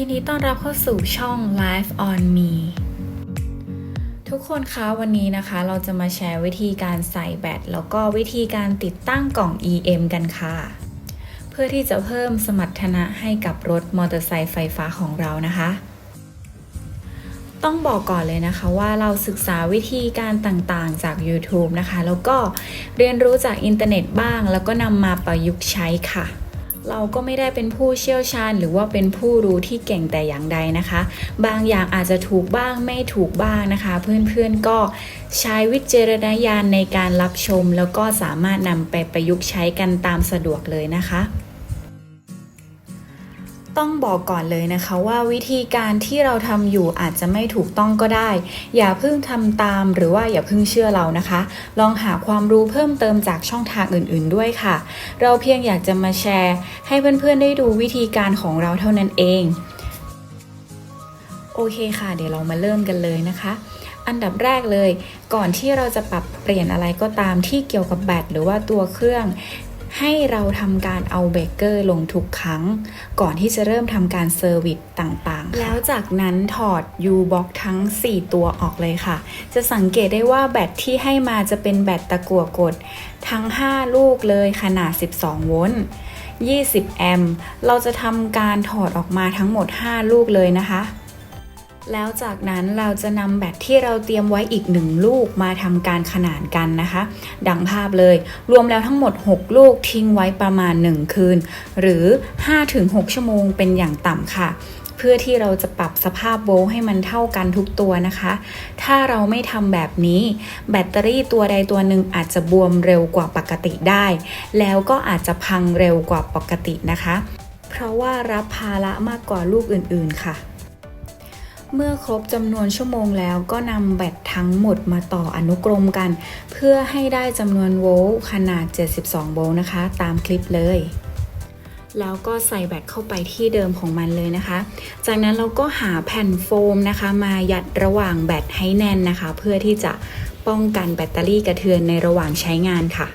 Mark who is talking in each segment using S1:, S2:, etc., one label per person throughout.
S1: ยินดีต้อนรับเข้าสู่ช่อง Live on Me ทุกคนคะวันนี้นะคะเราจะมาแชร์วิธีการใส่แบต แล้วก็วิธีการติดตั้งกล่อง EM กันค่ะ เพื่อที่จะเพิ่มสมรรถนะให้กับรถมอเตอร์ไซค์ไฟฟ้าของเรานะคะ ต้องบอกก่อนเลยนะคะว่าเราศึกษาวิธีการต่างๆจาก YouTube นะคะ แล้วก็เรียนรู้จากอินเทอร์เน็ตบ้าง แล้วก็นำมาประยุกต์ใช้ค่ะ เราก็ไม่ได้เป็นผู้เชี่ยวชาญ หรือว่าเป็นผู้รู้ที่เก่งแต่อย่างใดนะคะ บางอย่างอาจจะถูกบ้างไม่ถูกบ้างนะคะ เพื่อนๆก็ใช้วิจารณญาณในการรับชม แล้วก็สามารถนำไปประยุกต์ใช้กันตามสะดวกเลยนะคะ ต้องบอกก่อนเลยนะคะว่าวิธีการที่เราทำอยู่อาจจะไม่ถูกต้องก็ได้ อย่าเพิ่งทำตามหรือว่าอย่าเพิ่งเชื่อเรานะคะ ลองหาความรู้เพิ่มเติมจากช่องทางอื่นๆด้วยค่ะ เราเพียงอยากจะมาแชร์ ให้เพื่อนๆได้ดูวิธีการของเราเท่านั้นเอง โอเคค่ะ เดี๋ยวเรามาเริ่มกันเลยนะคะอันดับแรกเลย ก่อนที่เราจะปรับเปลี่ยนอะไรก็ตามที่เกี่ยวกับแบตหรือว่าตัวเครื่อง ให้เราทำการเอาเบเกอร์ลงทุกครั้ง ก่อนที่จะเริ่มทำการเซอร์วิสต่างๆ แล้วจากนั้นถอด U-Box ทั้ง 4 ตัวออกเลยค่ะ จะสังเกตได้ว่าแบตที่ให้มาจะเป็นแบตตะกั่วกด ทั้ง 5 ลูกเลยขนาด 12 โวลต์20 แอมป์เราจะทำการถอดออกมาทั้งหมด 5 ลูกเลยนะคะ แล้วจากนั้นเราจะนำแบตที่เราเตรียมไว้อีกหนึ่งลูกมาทำการขนานกันนะคะ ดังภาพเลย รวมแล้วทั้งหมด 6 ลูกทิ้งไว้ประมาณ 1 คืน หรือ 5-6 ชั่วโมงเป็นอย่างต่ำค่ะเพื่อที่เราจะปรับสภาพโวลต์ให้มันเท่ากันทุกตัวนะคะ ถ้าเราไม่ทำแบบนี้ แบตเตอรี่ตัวใดตัวหนึ่งอาจจะบวมเร็วกว่าปกติได้ แล้วก็อาจจะพังเร็วกว่าปกตินะคะ เพราะว่ารับภาระมากกว่าลูกอื่นๆค่ะ เมื่อครบจำนวนชั่วโมงแล้วก็นำแบตทั้งหมดมาต่ออนุกรมกัน เพื่อให้ได้จำนวนโวลต์ขนาด 72 โวลต์นะคะ ตามคลิปเลย แล้วก็ใส่แบตเข้าไปที่เดิมของมันเลยนะคะ จากนั้นเราก็หาแผ่นโฟมนะคะ มายัดระหว่างแบตให้แน่นนะคะ เพื่อที่จะป้องกันแบตเตอรี่กระเทือนในระหว่างใช้งานค่ะ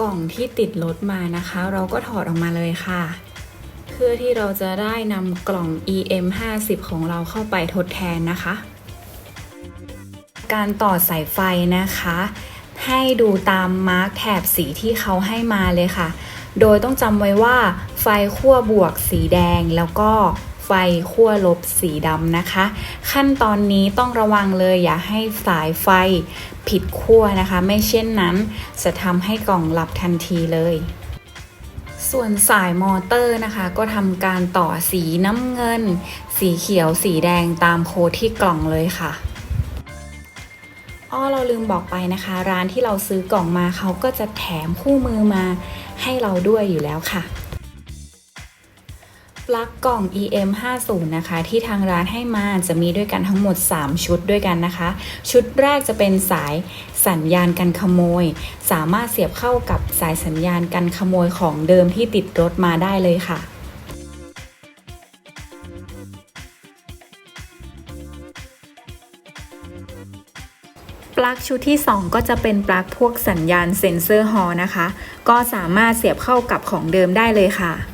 S1: กล่องที่ติดรถมานะคะ เราก็ถอดออกมาเลยค่ะ เพื่อที่เราจะได้นำกล่อง EM 50ของเราเข้าไปทดแทนนะคะ การต่อสายไฟนะคะ ให้ดูตามมาร์กแถบสีที่เขาให้มาเลยค่ะ โดยต้องจำไว้ว่าไฟขั้วบวกสีแดงแล้วก็ ไฟขั้วลบสีดำนะคะ ขั้นตอนนี้ต้องระวังเลยอย่าให้สายไฟผิดขั้วนะคะ ไม่เช่นนั้นจะทำให้กล่องหลับทันทีเลย ส่วนสายมอเตอร์นะคะ ก็ทำการต่อสีน้ำเงิน สีเขียวสีแดงตามโค้ดที่กล่องเลยค่ะอ้อเราลืมบอกไปนะคะ ร้านที่เราซื้อกล่องมาเขาก็จะแถมคู่มือมาให้เราด้วยอยู่แล้วค่ะ ปลั๊กกล่อง EM 50นะคะ ที่ทางร้านให้มาจะมีด้วยกันทั้งหมด 3 ชุดด้วยกันนะคะ ชุดแรกจะเป็นสายสัญญาณกันขโมย สามารถเสียบเข้ากับสายสัญญาณกันขโมยของเดิมที่ติดรถมาได้เลยค่ะปลั๊กชุดที่ 2 ก็จะเป็นปลั๊กพวกสัญญาณเซ็นเซอร์ฮอนะคะ ก็สามารถเสียบเข้ากับของเดิมได้เลยค่ะ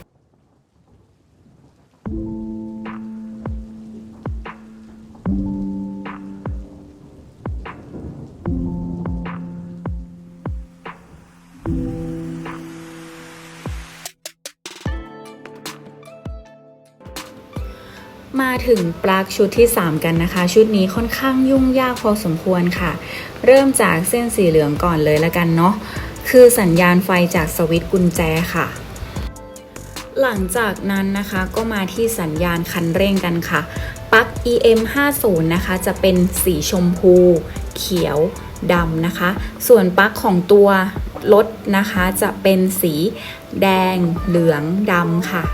S1: มาถึงปลั๊กชุดที่ 3 กันนะคะ ชุดนี้ค่อนข้างยุ่งยากพอสมควรค่ะ เริ่มจากเส้นสีเหลืองก่อนเลยละกันเนาะคือสัญญาณไฟจากสวิตช์กุญแจค่ะ หลังจากนั้นนะคะก็มาที่สัญญาณคันเร่งกันค่ะปลั๊ก EM 50นะคะ จะเป็นสีชมพู เขียวดำนะคะ ส่วนปลั๊กของตัวรถนะคะจะเป็นสีแดงเหลืองดำค่ะ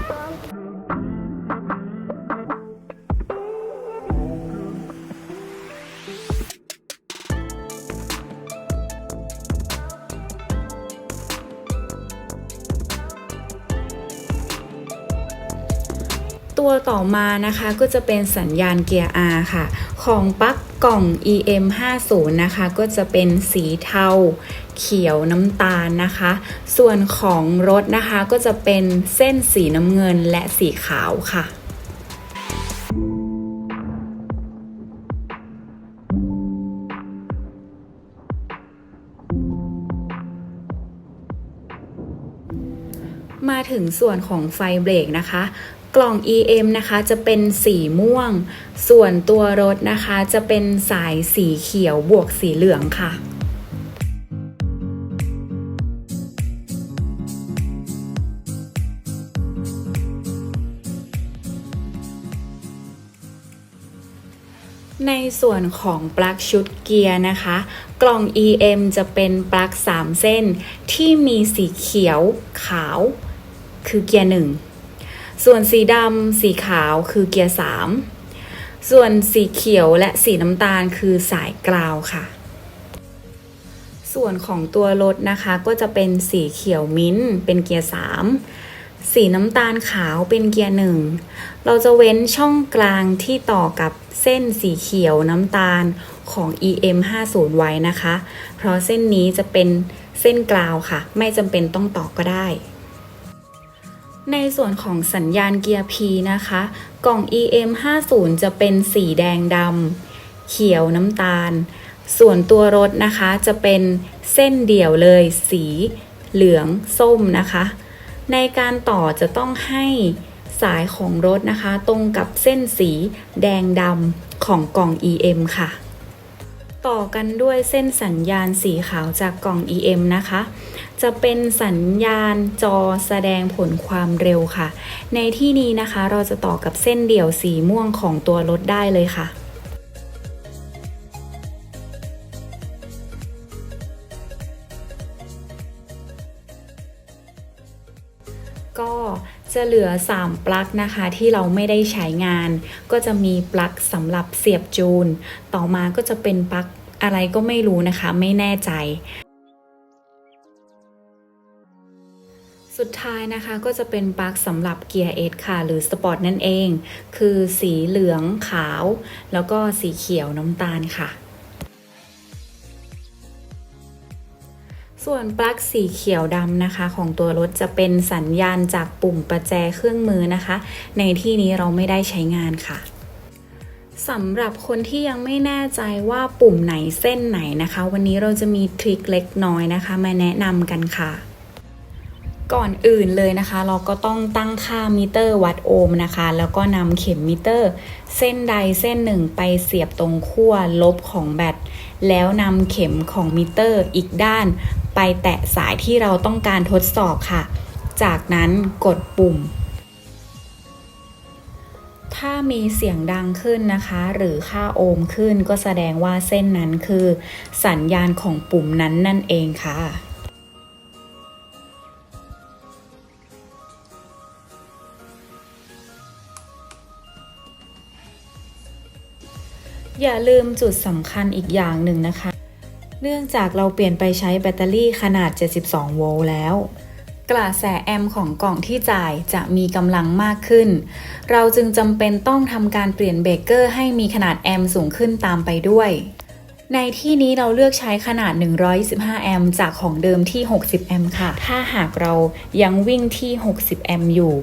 S1: ต่อมานะคะก็จะเป็นสัญญาณเกียร์ R ค่ะ ของปลั๊กกล่อง EM 5 0นะคะ ก็จะเป็นสีเทา เขียวน้ำตาลนะคะ ส่วนของรถนะคะก็จะเป็นเส้นสีน้ำเงินและสีขาวค่ะมาถึงส่วนของไฟเบรกนะคะ กล่อง EM นะคะจะเป็นสีม่วง ส่วนตัวรถนะคะจะเป็นสายสีเขียวบวกสีเหลืองค่ะในส่วนของปลั๊กชุดเกียร์นะคะ กล่อง EM จะเป็นปลั๊ก3 เส้นที่มีสีเขียวขาว คือเกียร์1 ส่วนสีดำสีขาวคือเกียร์ 3 ส่วนสีเขียวและสีน้ำตาลคือสายกราวค่ะ ส่วนของตัวรถนะคะก็จะเป็นสีเขียวมิ้นท์เป็นเกียร์ 3 สีน้ำตาลขาวเป็นเกียร์ 1 เราจะเว้นช่องกลางที่ต่อกับเส้นสีเขียวน้ำตาลของ EM 5 0ไว้นะคะ เพราะเส้นนี้จะเป็นเส้นกราวค่ะ ไม่จำเป็นต้องต่อก็ได้ ในส่วนของสัญญาณเกียร์ P นะคะ กล่อง EM 5 0จะเป็นสีแดงดำเขียวน้ำตาล ส่วนตัวรถนะคะจะเป็นเส้นเดี่ยวเลย สีเหลืองส้มนะคะ ในการต่อจะต้องให้สายของรถนะคะ ตรงกับเส้นสีแดงดำของกล่อง EM ค่ะ ต่อกันด้วยเส้นสัญญาณสีขาวจากกล่อง EM นะคะ จะเป็นสัญญาณจอแสดงผลความเร็วค่ะ ในที่นี้นะคะเราจะต่อกับเส้นเดี่ยวสีม่วงของตัวรถได้เลยค่ะก็จะเหลือ 3 ปลั๊กนะคะที่เราไม่ได้ใช้งาน ก็จะมีปลั๊กสำหรับเสียบจูน ต่อมาก็จะเป็นปลั๊กอะไรก็ไม่รู้นะคะ ไม่แน่ใจ สุดท้ายนะคะก็จะเป็นปลั๊กสำหรับเกียร์เอค่ะ หรือสปอร์ตนั่นเอง คือสีเหลืองขาว แล้วก็สีเขียวน้ำตาลค่ะ ส่วนปลั๊กสีเขียวดำนะคะ ของตัวรถจะเป็นสัญญาณจากปุ่มประแจเครื่องมือนะคะ ในที่นี้เราไม่ได้ใช้งานค่ะสำหรับคนที่ยังไม่แน่ใจว่าปุ่มไหนเส้นไหนนะคะ วันนี้เราจะมีทริคเล็กน้อยนะคะ มาแนะนำกันค่ะ ก่อนอื่นเลยนะคะ เราก็ต้องตั้งค่ามิเตอร์วัดโอห์มนะคะ แล้วก็นำเข็มมิเตอร์ เส้นใดเส้นหนึ่งไปเสียบตรงขั้วลบของแบตแล้วนำเข็มของมิเตอร์อีกด้าน ไปแตะสายที่เราต้องการทดสอบค่ะ จากนั้นกดปุ่ม ถ้ามีเสียงดังขึ้นนะคะ หรือค่าโอห์มขึ้นก็แสดงว่าเส้นนั้นคือ สัญญาณของปุ่มนั้นนั่นเองค่ะ อย่าลืมจุดสำคัญอีกอย่างหนึ่งนะคะ เนื่องจากเราเปลี่ยนไปใช้แบตเตอรี่ขนาด 72 โวลต์แล้ว กระแสแอมป์ของกล่องที่จ่ายจะมีกำลังมากขึ้น เราจึงจำเป็นต้องทำการเปลี่ยนเบรกเกอร์ให้มีขนาดแอมป์สูงขึ้นตามไปด้วย ในที่นี้เราเลือกใช้ขนาด 125 แอมป์จากของเดิมที่ 60 แอมป์ค่ะ ถ้าหากเรายังวิ่งที่ 60 แอมป์อยู่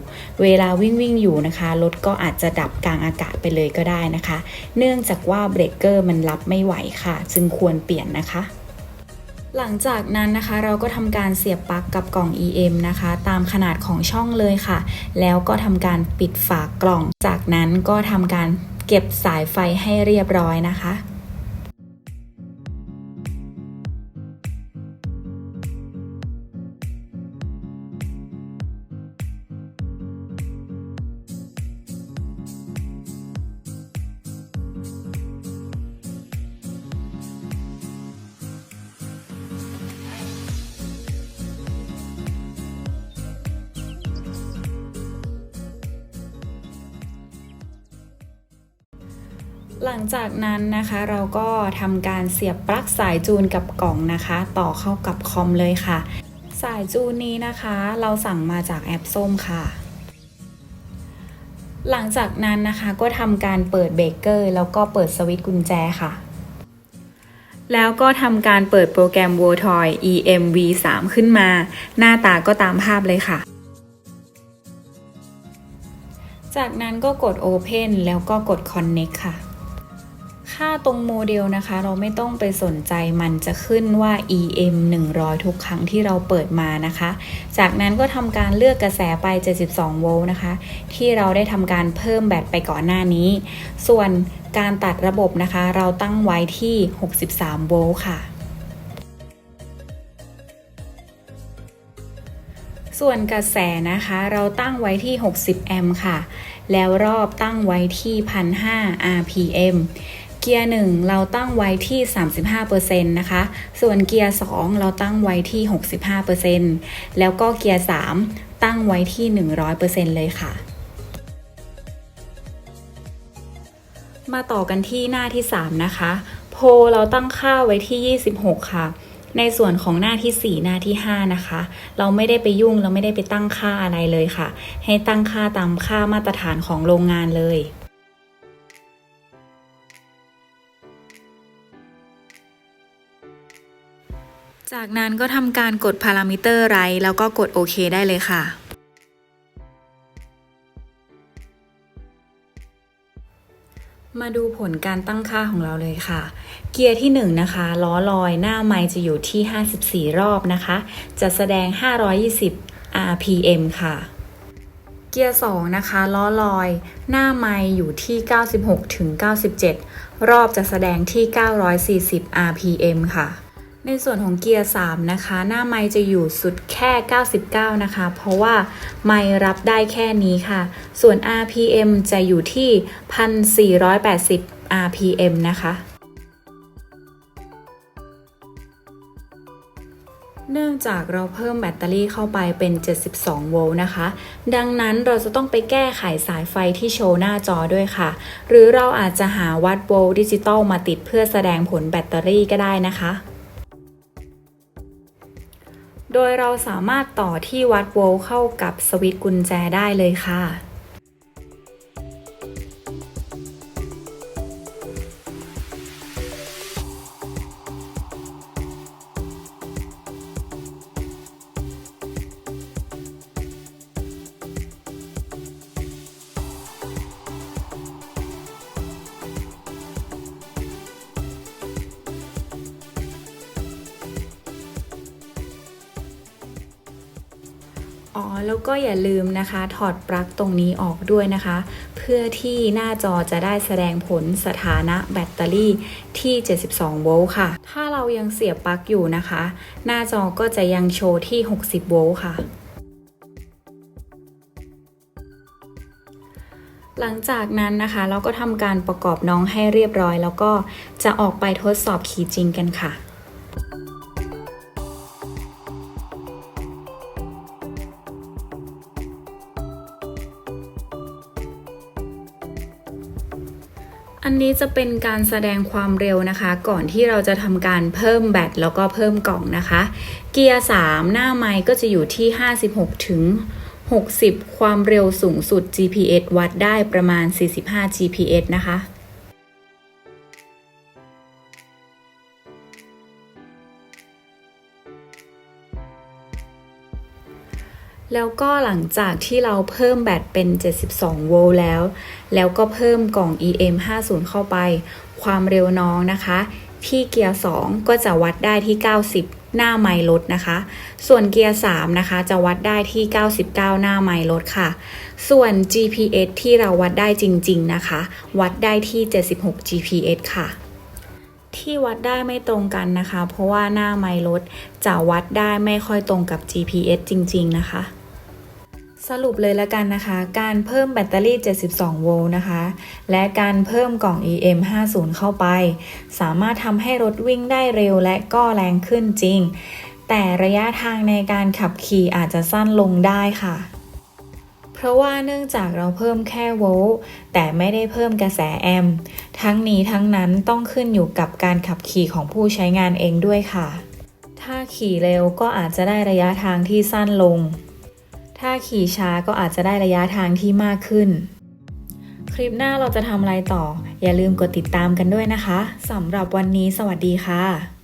S1: เวลาวิ่งวิ่งอยู่นะคะ รถก็อาจจะดับกลางอากาศไปเลยก็ได้นะคะ เนื่องจากว่าเบรกเกอร์มันรับไม่ไหวค่ะ จึงควรเปลี่ยนนะคะ หลังจากนั้นนะคะเราก็ทำการเสียบปลั๊กกับกล่อง EM นะคะ ตามขนาดของช่องเลยค่ะ แล้วก็ทำการปิดฝากกล่อง จากนั้นก็ทำการเก็บสายไฟให้เรียบร้อยนะคะ หลังจากนั้นนะคะเราก็ทำการเสียบปลั๊กสายจูนกับกล่องนะคะ ต่อเข้ากับคอมเลยค่ะ สายจูนนี้นะคะ เราสั่งมาจากแอปส้มค่ะ หลังจากนั้นนะคะก็ทำการเปิดเบรกเกอร์แล้วก็เปิดสวิตช์กุญแจค่ะ แล้วก็ทำการเปิดโปรแกรม v o t o y EMV3 ขึ้นมา หน้าตาก็ตามภาพเลยค่ะจากนั้นก็กด Open แล้วก็กด Connect ค่ะ ค่าตรงโมเดลนะคะ เราไม่ต้องไปสนใจมันจะขึ้นว่า EM 100 ทุกครั้งที่เราเปิดมานะคะ จากนั้นก็ทำการเลือกกระแสไป 72 โวลต์นะคะ ที่เราได้ทำการเพิ่มแบตไปก่อนหน้านี้ ส่วนการตัดระบบนะคะ เราตั้งไว้ที่ 63 โวลต์ค่ะส่วนกระแสนะคะเราตั้งไว้ที่ 60 แอมป์ค่ะ แล้วรอบตั้งไว้ที่ 1,500 RPM เกียร์ 1 เราตั้งไว้ที่ 35%นะคะ ส่วนเกียร์ 2 เราตั้งไว้ที่ 65%แล้วก็เกียร์ 3 ตั้งไว้ที่ 100%เลยค่ะ มาต่อกันที่หน้าที่ 3 นะคะ โพเราตั้งค่าไว้ที่ 26 ค่ะ ในส่วนของหน้าที่ 4 หน้าที่ 5 นะคะ เราไม่ได้ไปยุ่ง เราไม่ได้ไปตั้งค่าอะไรเลยค่ะ ให้ตั้งค่าตามค่ามาตรฐานของโรงงานเลย จากนั้นก็ทำการกดพารามิเตอร์ไรแล้วก็กดโอเคได้เลยค่ะ มาดูผลการตั้งค่าของเราเลยค่ะ เกียร์ที่ 1 นะคะ ล้อลอยหน้าไมจะอยู่ที่ 54 รอบนะคะ จะแสดง 520 RPM ค่ะเกียร์ 2 นะคะ ล้อลอย หน้าไมอยู่ที่ 96ถึง97 รอบจะแสดงที่ 940 RPM ค่ะ ในส่วนของเกียร์ 3 นะคะ หน้าไมล์จะอยู่สุดแค่ 99 นะคะ เพราะว่าไมล์รับได้แค่นี้ค่ะ ส่วน RPM จะอยู่ที่ 1,480 RPM นะคะเนื่องจากเราเพิ่มแบตเตอรี่เข้าไปเป็น 72 โวลต์นะคะ ดังนั้นเราจะต้องไปแก้ไขสายไฟที่โชว์หน้าจอด้วยค่ะ หรือเราอาจจะหาวัดโวลต์ดิจิตอลมาติดเพื่อแสดงผลแบตเตอรี่ก็ได้นะคะ โดยเราสามารถต่อที่วัดโวลต์เข้ากับสวิตช์กุญแจได้เลยค่ะ อ๋อแล้วก็อย่าลืมนะคะ ถอดปลั๊กตรงนี้ออกด้วยนะคะ เพื่อที่หน้าจอจะได้แสดงผลสถานะแบตเตอรี่ที่ 72 โวลต์ค่ะ ถ้าเรายังเสียบปลั๊กอยู่นะคะ หน้าจอก็จะยังโชว์ที่ 60 โวลต์ค่ะหลังจากนั้นนะคะ เราก็ทำการประกอบน้องให้เรียบร้อย แล้วก็จะออกไปทดสอบขี่จริงกันค่ะ นี้จะเป็นการแสดงความเร็วนะคะ ก่อนที่เราจะทำการเพิ่มแบตแล้วก็เพิ่มกล่องนะคะ เกียร์ 3 หน้าไมค์ก็จะอยู่ที่ 56 ถึง 60 ความเร็วสูงสุด GPS วัดได้ประมาณ 45 GPS นะคะ แล้วก็หลังจากที่เราเพิ่มแบตเป็น 72 โวลต์แล้ว แล้วก็เพิ่มกล่อง EM 50เข้าไป ความเร็วน้องนะคะ ที่เกียร์ 2 ก็จะวัดได้ที่ 90 หน้าไมล์ลดนะคะ ส่วนเกียร์ 3 นะคะ จะวัดได้ที่ 99 หน้าไมล์ลดค่ะ ส่วน GPS ที่เราวัดได้จริง ๆ นะคะ วัดได้ที่ 76 GPS ค่ะที่วัดได้ไม่ตรงกันนะคะ เพราะว่าหน้าไมล์รถจะวัดได้ไม่ค่อยตรงกับ GPS จริง ๆ นะคะ สรุปเลยละกันนะคะ การเพิ่มแบตเตอรี่ 72 โวลต์นะคะ และการเพิ่มกล่อง EM 50เข้าไป สามารถทำให้รถวิ่งได้เร็วและก็แรงขึ้นจริง แต่ระยะทางในการขับขี่อาจจะสั้นลงได้ค่ะ เพราะว่าเนื่องจากเราเพิ่มแค่โวลต์แต่ไม่ได้เพิ่มกระแสแอมป์ทั้งนี้ทั้งนั้นต้องขึ้นอยู่กับการขับขี่ของผู้ใช้งานเองด้วยค่ะ ถ้าขี่เร็วก็อาจจะได้ระยะทางที่สั้นลง ถ้าขี่ช้าก็อาจจะได้ระยะทางที่มากขึ้น คลิปหน้าเราจะทำอะไรต่อ อย่าลืมกดติดตามกันด้วยนะคะสำหรับวันนี้สวัสดีค่ะ